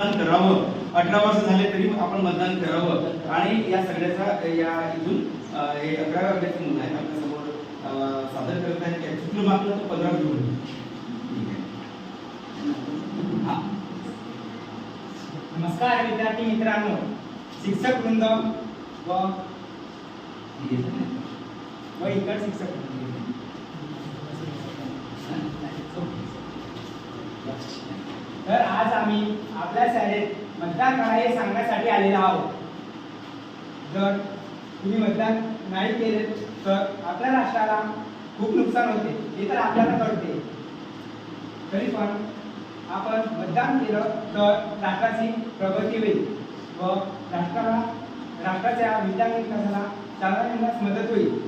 मतदान करावं. अठरा वर्ष झाले तरी आपण मतदान करावं. आणि या सगळ्याचा या इथून हे अकराव्या वर्गाचे मुलं आहेत आपल्यासमोर अ, सादर करत आहेत. त्या तर पंधरा हा. नमस्कार विद्यार्थी मित्रांनो. शिक्षक वृंद व व इतर शिक्षक तर आज आम्ही आपल्या शाळेत मतदान करा हे सांगण्यासाठी आलेलो आहोत. जर तुम्ही मतदान नाही केले तर आपल्या राष्ट्राला खूप नुकसान होते. हे तर आपल्याला कळते. तरी पण आपण मतदान केलं तर राष्ट्राची प्रगती होईल व राष्ट्राला राष्ट्राच्या विद्यार्थी विकासाला चालना मदत होईल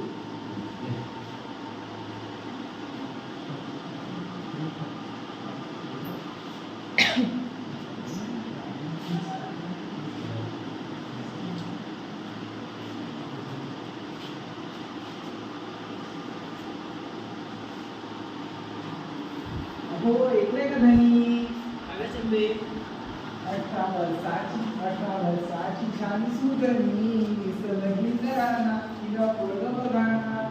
हो ऐकलंय का धनी अठरा वर्षाची अठरा वर्षाची छान सुगणी विसरली जराना तिला पोरग बघाना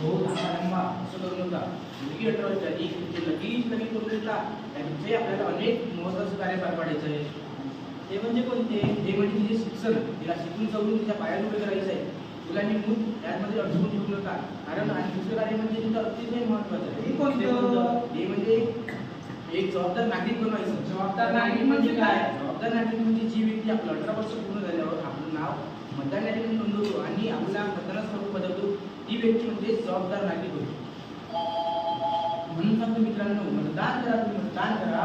हो थांबा असं करू नका मुलगी अठरा वर्षाची तुमचे लगेच लगेच करून देता त्यांचे आपल्याला अनेक महत्वाचं कार्य पार पाडायचं आहे ते म्हणजे कोणते हे म्हणजे तिचे शिक्षण तिला शिकून सवरून तिच्या पायात उभे करायचं आहे मुलांनी मूल त्यामध्ये अडकून ठेवू नका कारण आणि दुसरं कार्य म्हणजे अतिशय महत्वाचं आहे हे? हे म्हणजे एक जबाबदार नागरिक बनवायचं जबाबदार नागरिक म्हणजे काय? जबाबदार नागरिक म्हणजे जी व्यक्ती आपलं अठरा वर्ष पूर्ण झाल्यावर आपलं नाव मतदान यादीमध्ये नोंदवतो आणि आपल्या मतदानाचं स्वरूप बदलतो ती व्यक्ती म्हणजे जबाबदार नागरिक होती म्हणून सांगतो मित्रांनो मतदान करा तुम्ही मतदान करा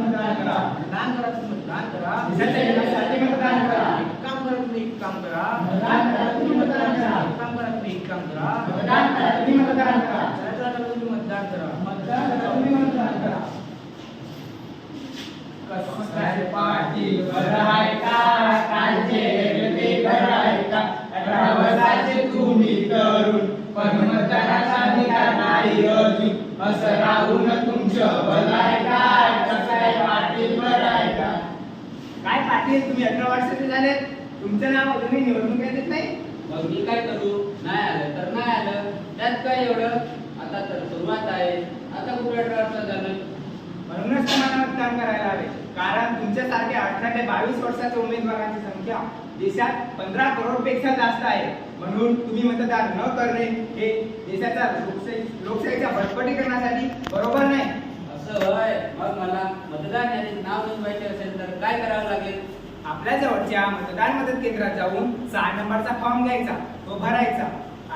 मतदान करा. मतदान करा तुम्ही मतदान करा मतदान करा. काम करा काम करा तुम्ही. एक काम करा तुम्ही मतदान करा मतदान करा कसं पाटील बरं आहे का कालचे ते बरं का तुम्ही तरुण पण मतदानाचा नाही अजून असं राहून तुमचं भलं आहे काय कसं आहे पाटील बरं आहे का काय पाटील तुम्ही अठरा वर्षाचे झाले तुमचं नाव अजूनही निवडणूक येत नाही? मग मी काय करू? नाही आलं तर नाही आलं. त्यात काय एवढं? आता तर सुरुवात आहे. आता कुठे वर्ष झालं म्हणूनच तुम्हाला मतदान करायला हवे. कारण तुमच्यासारख्या अठरा ते बावीस वर्षाच्या उमेदवारांची संख्या देशात पंधरा करोडपेक्षा जास्त आहे. म्हणून तुम्ही मतदान न करणे हे देशाच्या लोकशाही लोकशाहीच्या भटपटीकरणासाठी बरोबर नाही. असं होय. मग मला मतदान यादीत नाव नोंदवायचे असेल तर काय करावं लागेल? आपल्या जवळच्या मतदान मदत केंद्रात जाऊन सहा नंबरचा फॉर्म घ्यायचा तो भरायचा.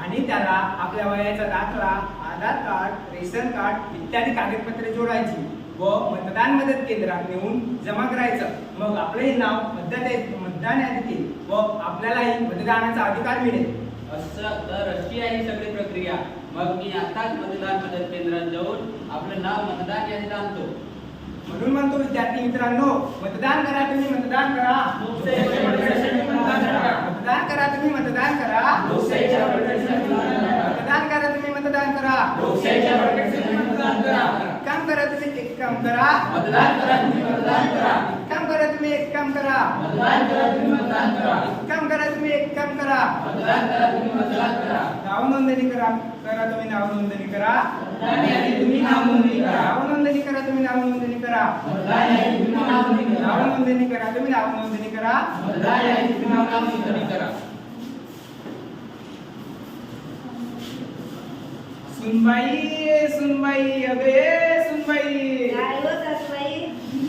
आणि त्याला आपल्या वयाचा दाखला आधार कार्ड रेशन कार्ड इत्यादी कागदपत्रे जोडायची व मतदान मदत केंद्रात नेऊन जमा करायचं. मग आपलंही नाव मतदान मतदान यादीत येईल व आपल्यालाही मतदानाचा अधिकार मिळेल. असं तर अशी आहे सगळी प्रक्रिया. मग मी आताच मतदान मदत केंद्रात जाऊन आपलं नाव मतदान यादीत आणतो. म्हणून म्हणतो विद्यार्थी मित्रांनो मतदान करा तुम्ही मतदान करा मतदान करा. तुम्ही मतदान करा मतदान करा. तुम्ही मतदान करा काम करा तुम्ही एक काम करा मतदान करा तुम्ही मतदान करा काम करा तुम्ही एक काम करा मतदान करा तुम्ही मतदान करा काम करा तुम्ही एक काम करा मतदान करा तुम्ही मतदान करा नाव नोंदणी करा करा तुम्ही नाव नोंदणी करा तुम्ही नाव नोंदणी करा. नाव नोंदणी करा. तुम्ही नाव नोंदणी करा. मतदान यादीत तुम्ही नाव नोंदणी करा. सुनबाई सुनबाई अबे सुनबाई.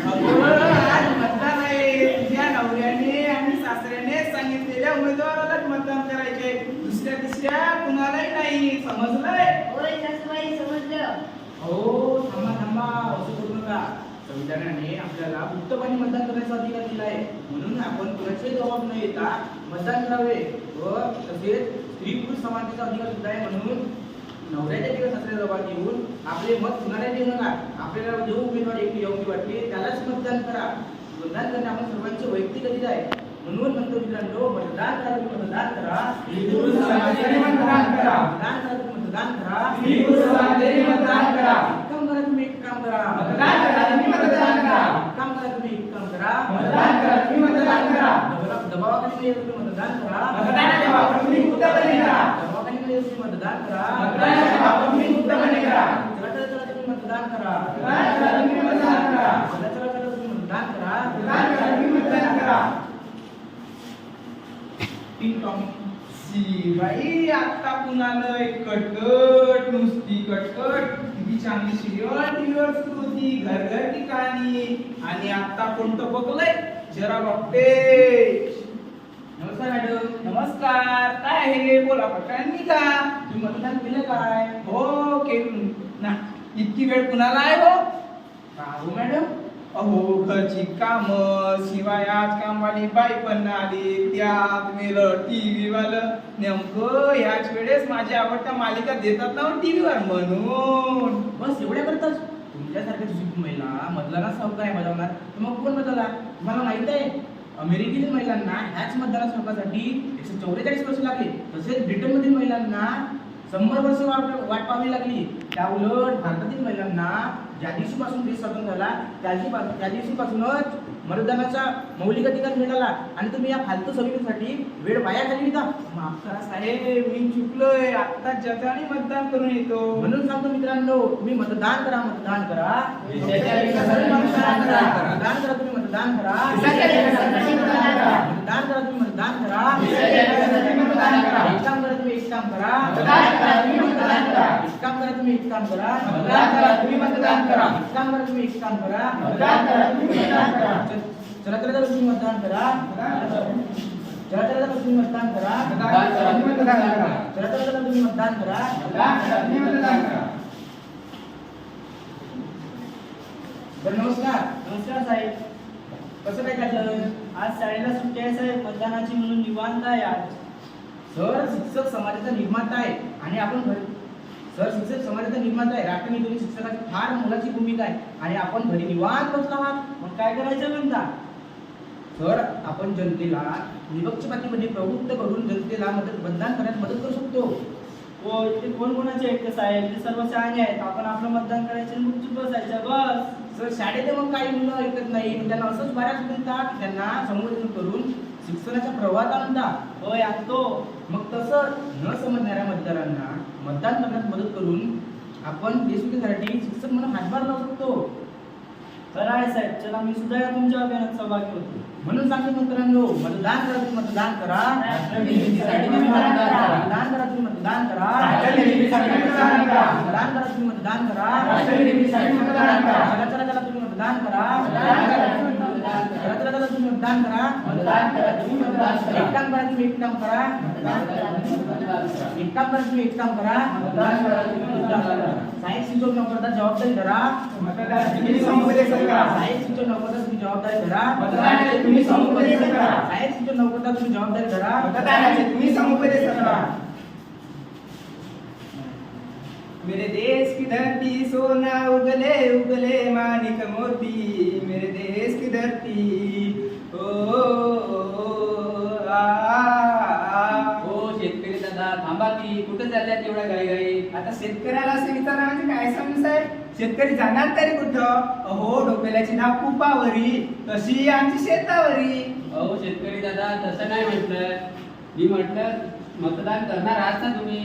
आज मतदान आहे तुझ्या नवऱ्याने आणि सासऱ्याने सांगितलेल्या उमेदवारालाच मतदान करायचे. दुसऱ्या तिसऱ्या कुणालाही नाही. समजलंय? हो थांबा थांबा. असं करू नका. संविधानाने आपल्याला मुक्तपणे मतदान करण्याचा अधिकार दिला आहे. म्हणून आपण कुणाचे जबाब न येता मतदान करावे व तसेच स्त्री पुरुष समानतेचा अधिकार सुद्धा आहे. म्हणून नवऱ्याच्या किंवा सासऱ्या जवळ येऊन आपले मत कुणाला देऊ नका. आपल्याला जो उमेदवार एकटी योग्य वाटते त्यालाच मतदान करा. मतदान करणे आपण सर्वांचे वैयक्तिक अधिकार आहे. म्हणून म्हणतो मित्रांनो मतदान करा मतदान करा. मतदान करा. मतदान करा मतदान करा. मतदान. एक करा तुम्ही एक काम करा मतदान करा, तुम्ही मतदान करा. एक काम करा तुम्ही एक काम करा मतदान करा, तुम्ही मतदान करा. दबावा- मतदान करा मतदानाच्या मुक्तपणे करा. मतदान करा मतदानाच्या मुक्तपणे करा. चला चला चला तुम्ही मतदान करा तुम्ही मतदान करा. चला चला चला तुम्ही मतदान करा तुम्ही मतदान करा. टिंग टॉंग आता पुन्हा लय कटकट नुसती कटकट किती चांगली सिरियल टीव्हीवर सुरू होती घर घर ठिकाणी आणि आता कोणतं बघलंय जरा बघते नमस्कार मॅडम नमस्कार काय हे बोला पटकन का? तुम्ही मतदान केलं काय? हो केलं. ना इतकी वेळ कुणाला आहे हो? हो मॅडम. अहो घरची काम शिवाय आज कामवाली बाई पण आली. त्यात मेलं टीव्ही वाल नेमकं ह्याच वेळेस माझ्या आवडत्या मालिका देतात ना हो टीव्हीवर म्हणून. बस एवढ्या करताच तुमच्यासारख्या दुसरी महिला मधला ना आहे बजावणार मग कोण बदलला तुम्हाला माहीत आहे? अमेरिकेतील महिलांना ह्याच मतदानात स्वरूपासाठी एकशे चौवेचाळीस वर्ष लागले. तसेच ब्रिटनमधील महिलांना शंभर वर्ष वाट वाट पाहावी लागली. त्या उलट भारतातील महिलांना ज्या दिवशीपासून देश स्वतंत्र झाला त्या दिवशी त्या दिवशीपासूनच मतदानाचा मौलिक अधिकार मिळाला आणि तुम्ही या फालतू सविधीसाठी वेळ वाया घालविता माफ करा साहेब मी चुकलोय. आता जगाने मतदान करून येतो. म्हणून सांगतो मित्रांनो तुम्ही मतदान करा मतदान करा. मतदान करा. मतदान करा. तुम्ही मतदान करा. मतदान करा. मतदान करा तुम्ही मतदान करा. मतदान करा. तुम्ही काम करा मतदान करा, तुम्ही मतदान करा. एक काम करा तुम्ही एक काम करा मतदान करा, तुम्ही मतदान करा. एक काम करा तुम्ही एक काम करा मतदान करा, तुम्ही मतदान करा. चला चला चला तुम्ही मतदान करा चला चला चला तुम्ही मतदान करा मतदान करा, तुम्ही मतदान करा. चला चला चला तुम्ही मतदान करा मतदान करा, तुम्ही मतदान करा. बरं नमस्कार नमस्कार साहेब कसं काय काढलं आज शाळेला सुट्टी आहे साहेब मतदानाची म्हणून निवांत आहे आज सर शिक्षक समाजाचा निर्माता आहे आणि आपण सर शिक्षक समाजाचा निर्माता आहे. राष्ट्रनिधीने शिक्षकाची फार मोलाची भूमिका आहे. आणि आपण घरी निवांत बसलो आहात. मग काय करायचं म्हणता सर आपण जनतेला निपक्षपातीमध्ये प्रवृत्त करून जनतेला मदत मतदान करण्यात मदत करू शकतो. हो इथे कोण कोणाचे आहेत? ते साहेब ते सर्व शहाणे आहेत. आपण आपलं मतदान करायचं गुपचूप बसायचं बस. सर शाळेत मग काही मुलं ऐकत नाही. त्यांना असंच बऱ्याच म्हणतात त्यांना संबोधन करून शिक्षणाच्या प्रवाहात आणतात होय आणतो मग तसं न समजणाऱ्या मतदारांना मतदान करण्यात मदत करून आपण देशविकासाठी शिक्षक म्हणून हातभार लावू शकतो. खरं आहे साहेब. चला मी सुद्धा या तुमच्या अभियानात सहभागी होतो. म्हणून सांगतो मित्रांनो मतदान करा तुम्ही मतदान करा. मतदान करा. तुम्ही मतदान करा. मतदान करा. तुम्ही मतदान करा. चला चला तुम्ही मतदान करा. मतदान करा मतदान करा, तुम्ही मतदान करा. एक काम करा तुम्ही एक काम करा मतदान करा, तुम्ही मतदान करा. मतदान करा, तुम्ही मतदान करा. सायन्स शिक्षक नोकरदार जबाबदारी धरा मतदानाची तुम्ही समुपदेशन करा. सायन्स शिक्षक नोकरदार तुम्ही जबाबदारी धरा मतदानाची तुम्ही समुपदेशन करा. सायन्स शिक्षक नोकरदार तुम्ही जबाबदारी धरा मतदानाचे तुम्ही समुपदेशन करा. मेरे देश की धरती सोना उगले उगले मानिक मोती मेरे देश की धरती. हो शेतकरी दादा थांबा की कुठे चालल्यात एवढ्या गाई गाई आता शेतकऱ्याला असं विचारा म्हणजे काय समजू साहेब? शेतकरी जाणार तरी कुठं? अहो डोक्याची नाव कुपावरी तशी आमची शेतावरी. अहो शेतकरी दादा तसं नाही म्हटलं. मी म्हटलं मतदान करणार आहात ना तुम्ही?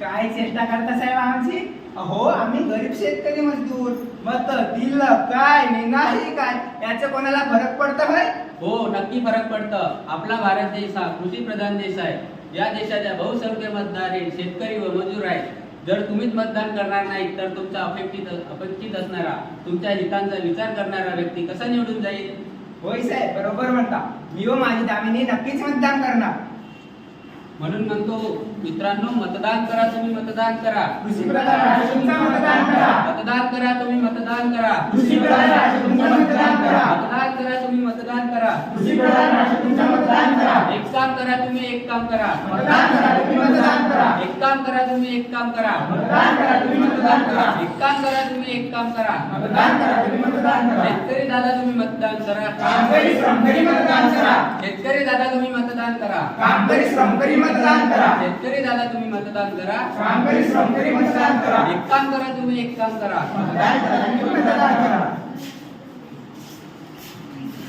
काय चेष्टा करता साहेब आमची? अहो आम्ही गरीब शेतकरी मजदूर. मत दिलं काय नाही नाही काय? याचं कोणाला फरक पडतं होय? हो नक्की फरक पडतं. आपला भारत देश हा कृषी प्रधान देश आहे. या देशाच्या बहुसंख्य मतदार हे शेतकरी व मजूर आहेत. जर तुम्हीच मतदान करणार नाही तर तुमचा अपेक्षित अपेक्षित असणारा तुमच्या हितांचा विचार करणारा व्यक्ती कसा निवडून जाईल? होय साहेब बरोबर म्हणता. मी व माझी दामिनी नक्कीच मतदान करणार. म्हणून म्हणतो मित्रांनो मतदान करा तुम्ही मतदान करा. मतदान करा. तुम्ही मतदान करा. मतदान करा तुम्ही मतदान करा कृषी प्रधान राष्ट्र तुमचा मतदान करा एक काम करा तुम्ही एक काम करा मतदान करा तुम्ही मतदान करा एक काम करा तुम्ही एक काम करा मतदान करा तुम्ही मतदान करा एक काम करा तुम्ही एक काम करा मतदान करा तुम्ही मतदान करा शेतकरी दादा तुम्ही मतदान करा कामगारी श्रमकरी मतदान करा शेतकरी दादा तुम्ही मतदान करा कामगारी श्रमकरी मतदान करा शेतकरी दादा तुम्ही मतदान करा कामगारी श्रमकरी मतदान करा एक काम करा तुम्ही एक काम करा मतदान करा तुम्ही मतदान करा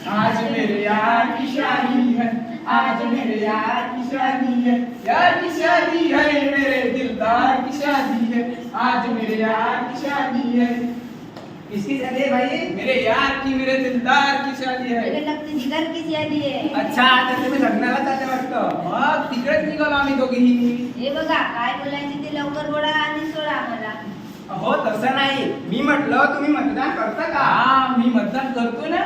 आज मेरे यार की शादी है आज मेरे यार की शादी है यार की शादी है मेरे दिलदार की शादी है आज मेरे यार की शादी है। किसकी शादी है भाई? मेरे यार की मेरे दिलदार की शादी है। मेरे है लगती जिगर की शादी आहे अच्छा तर तुम्ही लग्नाला जाते वाटतं मग तिकडेच निघालो आम्ही दोघेही हे बघा काय बोलायचे ते लवकर बोला आणि सोडा आम्हाला हो तसं नाही. मी म्हटलं तुम्ही मतदान करता का? हा. मी मतदान करतो ना.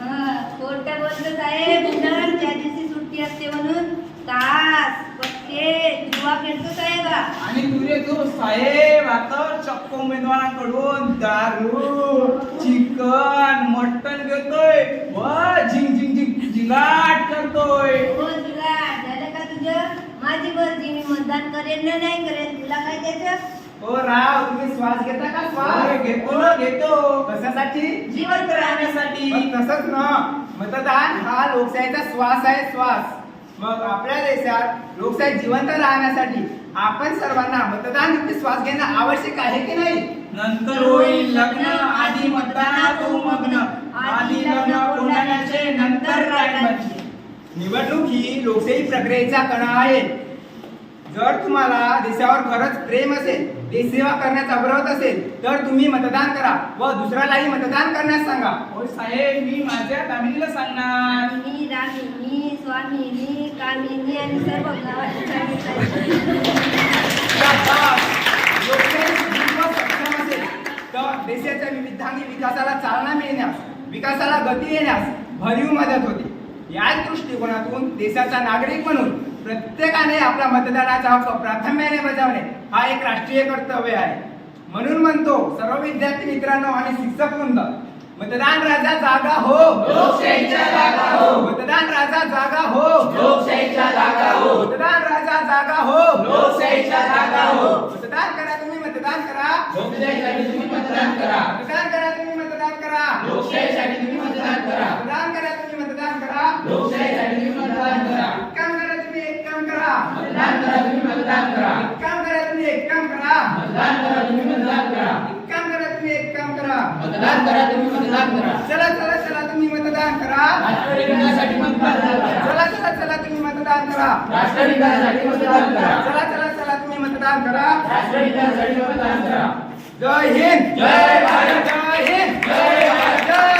हा, खोटं बोलतो साहेब. उन्हाळ्यात ज्या दिवशी सुट्टी असते म्हणून. तास पत्ते जुवा खेळतो साहेब. आणि तुझे तू साहेब आता चक्क उमेदवारांकडून दारू चिकन मटन घेतोय. व झिंग झिंग झिंग झिंगाट करतोय. हो तुला झालं का तुझं? माझी मर्जी मी मतदान करेन ना नाही करेन तुला काय त्याचं? हो राव तुम्ही श्वास घेता का श्वास? घेतो ना घेतो. कशासाठी? जिवंत राहण्यासाठी. तसंच ना. मतदान हा लोकशाहीचा श्वास आहे श्वास. मग आपल्या देशात लोकशाही जिवंत राहण्यासाठी आपण सर्वांना मतदान श्वास घेणं आवश्यक आहे की नाही? नंतर होईल लग्न आधी मतदानात होऊ मग्न आधी लग्न कोंडाण्याचे नंतर रायबाची निवडणूक ही लोकशाही प्रक्रियेचा कणा आहे. जर तुम्हाला देशावर खरंच प्रेम असेल देशसेवा करण्याचा व्रत असेल तर तुम्ही मतदान करा व दुसऱ्यालाही मतदान करण्यास सांगा. होय साहेब मी माझ्या दामिनीला सांगणार. मी रामिनी स्वामिनी कामिनी आणि सर्व सक्षम असेल तर देशाच्या विविधांगी विकासाला चालना मिळण्यास विकासाला गती येण्यास भरीव मदत होते. याच दृष्टिकोनातून देशाचा नागरिक म्हणून प्रत्येकाने आपला मतदानाचा हक्क प्राधान्याने बजावणे हा एक राष्ट्रीय कर्तव्य आहे. म्हणून म्हणतो सर्व विद्यार्थी मित्रांनो आणि शिक्षक वृंद मतदान राजा जागा हो. लोकशाहीच्या जागा हो. मतदान राजा जागा हो. लोकशाहीच्या जागा हो. मतदान राजा जागा हो. लोकशाहीच्या जागा हो. मतदान करा तुम्ही मतदान करा. लोकशाहीसाठी तुम्ही मतदान करा. मतदान करा तुम्ही मतदान करा. लोकशाहीसाठी तुम्ही मतदान करा. मतदान करा तुम्ही मतदान करा. लोकशाहीसाठी तुम्ही मतदान करा एक काम करा तुम्ही एक काम करा मतदान करा तुम्ही मतदान करा. एक काम करा. तुम्ही एक काम करा मतदान करा. तुम्ही मतदान करा. एक काम करा तुम्ही एक काम करा मतदान करा तुम्ही मतदान करा. चला चला चला तुम्ही मतदान करा. राष्ट्र मतदान करा. चला चला चला तुम्ही मतदान करा. राष्ट्र मतदान करा. चला चला चला तुम्ही मतदान करा. राष्ट्र विकासासाठी मतदान करा. जय हिंद. जय भारत. जय हिंद. जय भारत.